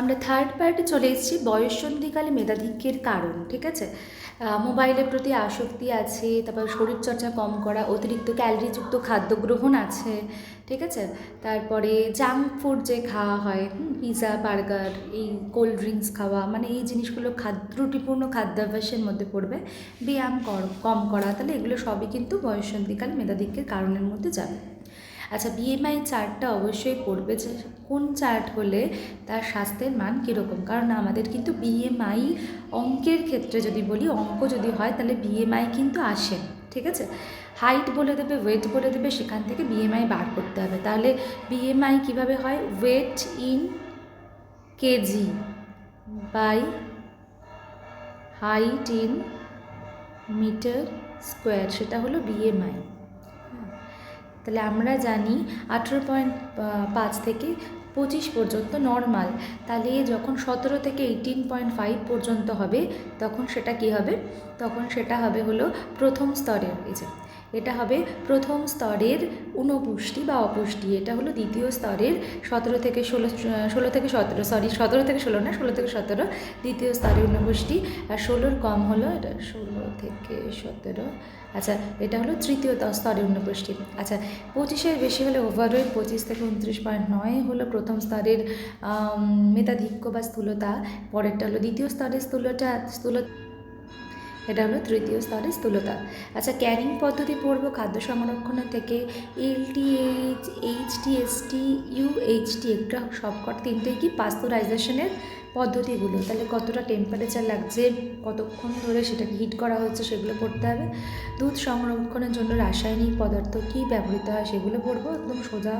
আমরা থার্ড পার্টে চলে এসেছি বয়ঃসন্ধিকালে মেধাধিক্যের কারণ, ঠিক আছে? মোবাইলের প্রতি আসক্তি আছে, তারপর শরীরচর্চা কম করা, অতিরিক্ত ক্যালোরিযুক্ত খাদ্য গ্রহণ আছে, ঠিক আছে? তারপরে জাঙ্ক ফুড যে খাওয়া হয় পিৎজা বার্গার এই কোল্ড ড্রিঙ্কস খাওয়া মানে এই জিনিসগুলো খাদ্য ত্রুটিপূর্ণ খাদ্যাভ্যাসের মধ্যে পড়বে, ব্যায়াম কম করা, তাহলে এগুলো সবই কিন্তু বয়ঃসন্ধিকালে মেধাধিক্যের কারণের মধ্যে যাবে। আচ্ছা বিএমআই চার্টটা অবশ্যই পড়বে যে কোন চার্ট হলে তার স্বাস্থ্যের মান কীরকম? কারণ আমাদের কিন্তু বিএমআই অঙ্কের ক্ষেত্রে যদি বলি, অঙ্ক যদি হয় তাহলে বিএমআই কিন্তু আসে, ঠিক আছে? হাইট বলে দেবে ওয়েট বলে দেবে, সেখান থেকে বিএমআই বার করতে হবে। তাহলে বিএমআই কীভাবে হয়? Weight in KG by height in metre square সেটা হলো বিএমআই তাহলে আমরা জানি আঠেরো পয়েন্ট পাঁচ থেকে পঁচিশ পর্যন্ত নর্মাল তাহলে যখন সতেরো থেকে এইটিন পয়েন্ট ফাইভ পর্যন্ত হবে, তখন সেটা কি হবে? তখন সেটা হবে হলো প্রথম স্তরের, এই যে, এটা হবে প্রথম স্তরের ঊনপুষ্টি বা অপুষ্টি, এটা হলো দ্বিতীয় স্তরের সতেরো থেকে ষোলো ষোলো থেকে সতেরো সরি সতেরো থেকে ষোলো না, ষোলো থেকে সতেরো, দ্বিতীয় স্তরের ঊনপুষ্টি আর ষোলোর কম হলো, এটা ষোলো থেকে সতেরো। আচ্ছা এটা হলো তৃতীয় স্তরের ঊনপুষ্টি আচ্ছা পঁচিশের বেশি হলে ওভারওয়েট পঁচিশ থেকে উনত্রিশ পয়েন্ট নয় হলো প্রথম স্তরের মেধাধিক্য বা স্থূলতা। পরেরটা হলো দ্বিতীয় স্তরের স্থূলতা, স্থূল, এটা হলো তৃতীয় স্তরের স্থূলতা। আচ্ছা ক্যারিং পদ্ধতি পড়ব খাদ্য সংরক্ষণের থেকে। এলটিএইচ এইচটিএসটি ইউএইচটি একটা সবকট তিনটেই কি পাস্তুরাইজেশনের পদ্ধতিগুলো, তাহলে কতটা টেম্পারেচার লাগছে, কতক্ষণ ধরে সেটাকে হিট করা হচ্ছে সেগুলো পড়তে হবে। দুধ সংরক্ষণের জন্য রাসায়নিক পদার্থ কী ব্যবহৃত হয় সেগুলো পড়ব, একদম সোজা।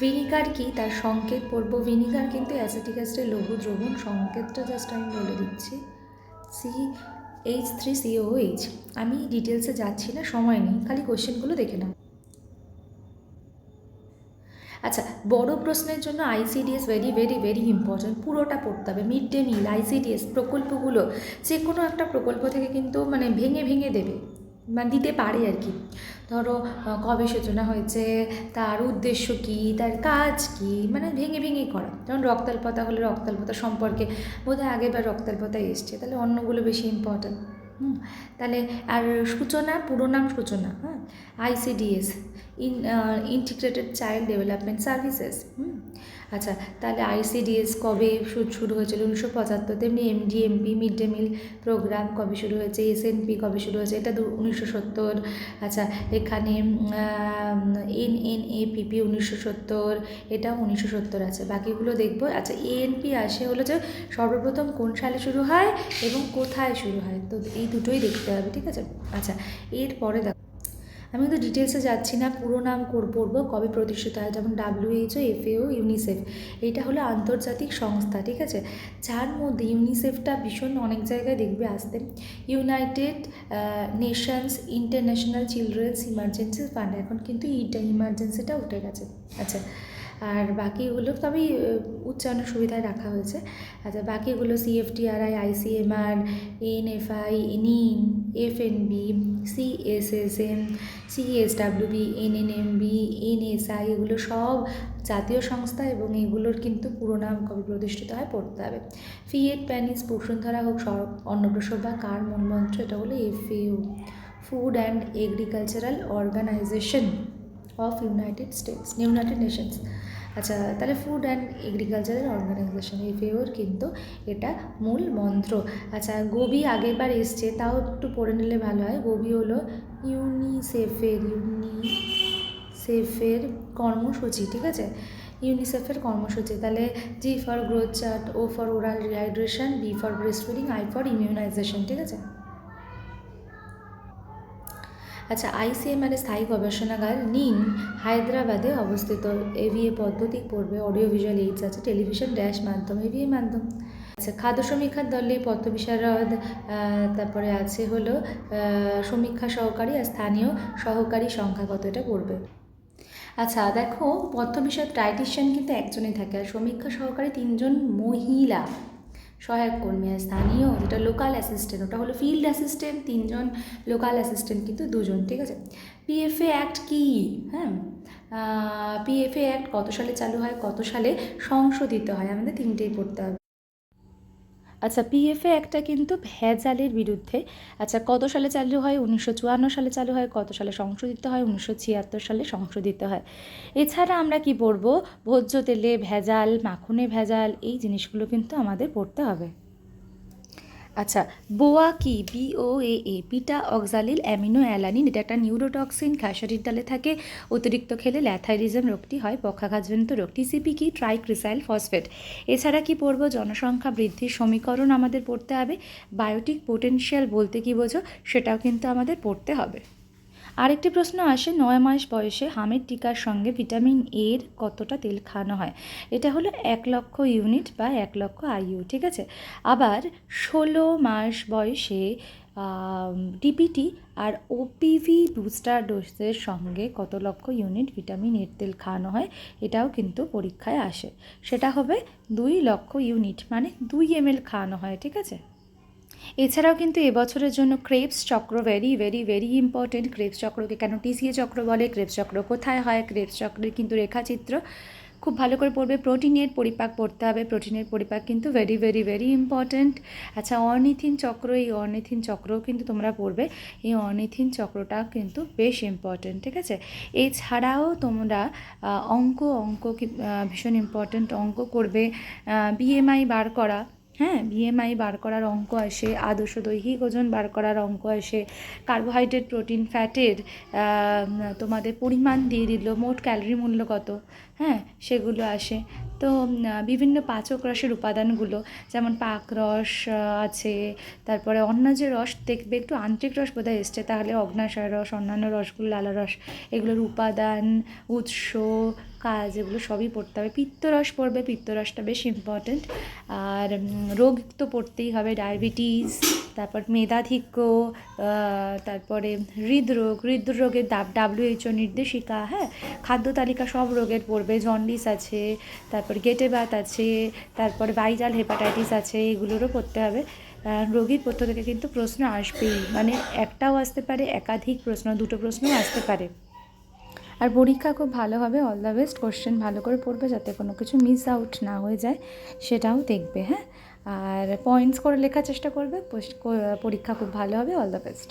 ভিনিগার কি? তার সংকেত পড়ব। ভিনিগার কিন্তু অ্যাসিটিক অ্যাসিডের লঘু দ্রবণ। সংকেতটা জাস্ট আমি বলে দিচ্ছি। C H three CO H আমি ডিটেলসে যাচ্ছি না, সময় নেই, খালি কোশ্চেনগুলো দেখে নাও। আচ্ছা বড় প্রশ্নের জন্য ICDS very very very important পুরোটা পড়তে হবে মিড ডে মিল আইসিডিএস প্রকল্পগুলো যে কোনো একটা প্রকল্প থেকে কিন্তু মানে ভেঙে ভেঙে দেবে মানে দিতে পারে আর কি। ধরো কবে সূচনা হয়েছে, তার উদ্দেশ্য কী, তার কাজ কী মানে ভেঙে ভেঙে করা। যেমন রক্তাল্পতা হলে রক্তাল্পতা সম্পর্কে, বোধহয় আগেবার রক্তাল্পতা এসছে, তাহলে অন্যগুলো বেশি ইম্পর্ট্যান্ট হুম, তাহলে আর সূচনা, পুরো নাম সূচনা হ্যাঁ ICDS in integrated child development services hmm আচ্ছা তাহলে আইসিডিএস কবে শুরু হয়েছিল? উনিশশো পঁচাত্তর তেমনি MDMP mid day meal programme কবে শুরু হয়েছে? এসএনপি কবে শুরু হয়েছে? এটা উনিশশো সত্তর। আচ্ছা এখানে এন এন এ পিপি উনিশশো সত্তর এটা উনিশশো সত্তর আছে। বাকিগুলো দেখব। আচ্ছা এএনপি আসে হলো যে সর্বপ্রথম কোন সালে শুরু হয় এবং কোথায় শুরু হয়? তো এই দুটোই দেখতে হবে, ঠিক আছে? আচ্ছা এরপরে দেখো। আমি কিন্তু ডিটেলসে যাচ্ছি না, পুরো নাম করব কবে প্রতিষ্ঠিত হয়, যেমন ডাব্লিউএইচও এফএও ইউনিসেফ এইটা হলো আন্তর্জাতিক সংস্থা, ঠিক আছে? যার মধ্যে ইউনিসেফটা ভীষণ অনেক জায়গায় দেখবে আসতে। United Nations International Children's Emergency Fund এখন কিন্তু ইটা ইমার্জেন্সিটা উঠে গেছে। আচ্ছা আর বাকিগুলো তবে আহ, উচ্চারণের সুবিধায় রাখা হয়েছে। আচ্ছা বাকিগুলো সিএফটিআরআই আইসিএমআর এনএফআই নিন এফএনবি সিএসএসএম সিএসডাব্লিউবি এনএনএমবি এনএসআই এগুলো সব জাতীয় সংস্থা এবং এগুলোর কিন্তু পুরো নাম কবে প্রতিষ্ঠিত হয় পড়তে হবে। ফিয়েট প্যানিস বসুন্ধরা হোক অন্নপ্রসব বা কার মনমন্ত্র এটা হলো FAO food and agricultural organisation of United States United Nations আচ্ছা তাহলে ফুড অ্যান্ড এগ্রিকালচারাল অর্গানাইজেশন এফএওর কিন্তু এটা মূল মন্ত্র। আচ্ছা গোবি আগেরবার এসছে, তাও একটু পড়ে নিলে ভালো হয়। গোবি হলো ইউনিসেফের ইউনিসেফের কর্মসূচি, ঠিক আছে? ইউনিসেফের কর্মসূচি, তাহলে G for growth chart O for oral rehydration B for breast feeding I for immunisation ঠিক আছে? আচ্ছা আইসিএমআর স্থায়ী গবেষণাগার নিন হায়দ্রাবাদে অবস্থিত। এভিএ পদ্ধতি পড়বে, অডিও ভিজুয়াল এইডস আছে, টেলিভিশন ড্যাশ মাধ্যম, এভিএ মাধ্যম। আচ্ছা খাদ্য সমীক্ষার দলে পথ বিশারদ তারপরে আছে হলো সমীক্ষা সহকারী আর স্থানীয় সহকারী সংখ্যা কত এটা পড়বে। আচ্ছা দেখো পথ বিষয়ক কিন্তু একজনই থাকে, আর সমীক্ষা সহকারী তিনজন মহিলা। সহায়ক কর্মী আর স্থানীয় যেটা লোকাল অ্যাসিস্ট্যান্ট ওটা হলো ফিল্ড অ্যাসিস্ট্যান্ট তিনজন লোকাল অ্যাসিস্ট্যান্ট কিন্তু দুজন, ঠিক আছে? পিএফএ অ্যাক্ট কী? হ্যাঁ? পিএফএ অ্যাক্ট কত সালে চালু হয়? কত সালে সংশোধিত হয়? আমাদের তিনটেই পড়তে হবে। আচ্ছা পিএফএ একটা কিন্তু ভেজালের বিরুদ্ধে। আচ্ছা কত সালে চালু হয়? উনিশশো চুয়ান্ন সালে চালু হয়, কত সালে সংশোধিত হয়? উনিশশো ছিয়াত্তর সালে সংশোধিত হয়। এছাড়া আমরা কি পড়ব? ভোজ্য তেলে ভেজাল, মাখনে ভেজাল, এই জিনিসগুলো কিন্তু আমাদের পড়তে হবে। আচ্ছা বোয়া কি? বিও এ এ পিটা অক্সালিল, অ্যামিনো অ্যালানিন, এটা একটা নিউরোটক্সিন খাসারির ডালে থাকে, অতিরিক্ত খেলে ল্যাথাইরিজম রোগটি হয়, পক্ষাঘাতজনিত রোগ টিসিপি কি? Tricresyl phosphate. এছাড়া কি পড়ব? জনসংখ্যা বৃদ্ধির সমীকরণ আমাদের পড়তে হবে। বায়োটিক পোটেনশিয়াল বলতে কি বোঝো? সেটাও কিন্তু আমাদের পড়তে হবে। আরেকটি প্রশ্ন আসে, নয় মাস বয়সে হামের টিকার সঙ্গে ভিটামিন এর কতটা তেল খাওয়ানো হয়? এটা হলো এক লক্ষ ইউনিট বা এক লক্ষ আইইউ, ঠিক আছে? আবার ষোলো মাস বয়সে ডিপিটি আর ওপিভি বুস্টার ডোজের সঙ্গে কত লক্ষ ইউনিট ভিটামিন এর তেল খাওয়ানো হয়, এটাও কিন্তু পরীক্ষায় আসে। সেটা হবে দুই লক্ষ ইউনিট মানে দুই এমএল খাওয়ানো হয়, ঠিক আছে? এছাড়াও কিন্তু এবছরের জন্য ক্রেপস চক্র very very very important Krebs চক্রকে কেন টিসিএ চক্র বলে? ক্রেপস চক্র কোথায় হয়? ক্রেপস চক্রের কিন্তু রেখাচিত্র খুব ভালো করে পড়বে। প্রোটিনের পরিপাক পড়তে হবে। প্রোটিনের পরিপাক কিন্তু ভেরি ভেরি ভেরি ইম্পর্ট্যান্ট আচ্ছা অর্নিথিন চক্র, এই অর্নিথিন চক্রও কিন্তু তোমরা পড়বে। এই অর্নিথিন চক্রটা কিন্তু বেশ ইম্পর্ট্যান্ট ঠিক আছে? এছাড়াও তোমরা অঙ্ক অঙ্ক ভীষণ ইম্পর্ট্যান্ট অঙ্ক করবে। বিএমআই বার করা। হ্যাঁ বিএমআই বার করার অঙ্ক আসে আদর্শ দৈহিক ওজন বার করার অঙ্ক আসে কার্বোহাইড্রেট প্রোটিন ফ্যাটের তোমাদের পরিমাণ দিয়ে দিল, মোট ক্যালোরি মূল্য কত? হ্যাঁ সেগুলো আসে। তো বিভিন্ন পাচক রসের উপাদানগুলো, যেমন পাক রস আছে, তারপরে অন্য যে রস, দেখবে একটু আন্তরিক রস বোধহয় এসছে, তাহলে অগ্নাশয় রস, অন্যান্য রসগুলো, লালা রস, এগুলোর উপাদান, উৎস কাজ, এগুলো সবই পড়তে হবে। পিত্তরস পড়বে, পিত্তরসটা বেশ ইম্পর্ট্যান্ট আর রোগ তো পড়তেই হবে ডায়াবেটিস তারপর মেধাধিক্য তারপরে হৃদরোগ, হৃদরোগের ডাব্লিউএইচও নির্দেশিকা হ্যাঁ? খাদ্য তালিকা সব রোগের পড়বে জন্ডিস আছে, তারপর গেটে বাত আছে, তারপরে ভাইরাল হেপাটাইটিস আছে, এগুলোরও পড়তে হবে। রোগীর পক্ষ থেকে কিন্তু প্রশ্ন আসবেই মানে একটাও আসতে পারে, একাধিক প্রশ্ন, দুটো প্রশ্নও আসতে পারে। আর পরীক্ষা খুব ভালো হবে অল দ্য বেস্ট কোশ্চেন ভালো করে পড়বে যাতে কোনো কিছু মিস আউট না হয়ে যায়, সেটাও দেখবে হ্যাঁ? আর পয়েন্টস করে লেখার চেষ্টা করবে, পরীক্ষা খুব ভালো হবে অল দ্য বেস্ট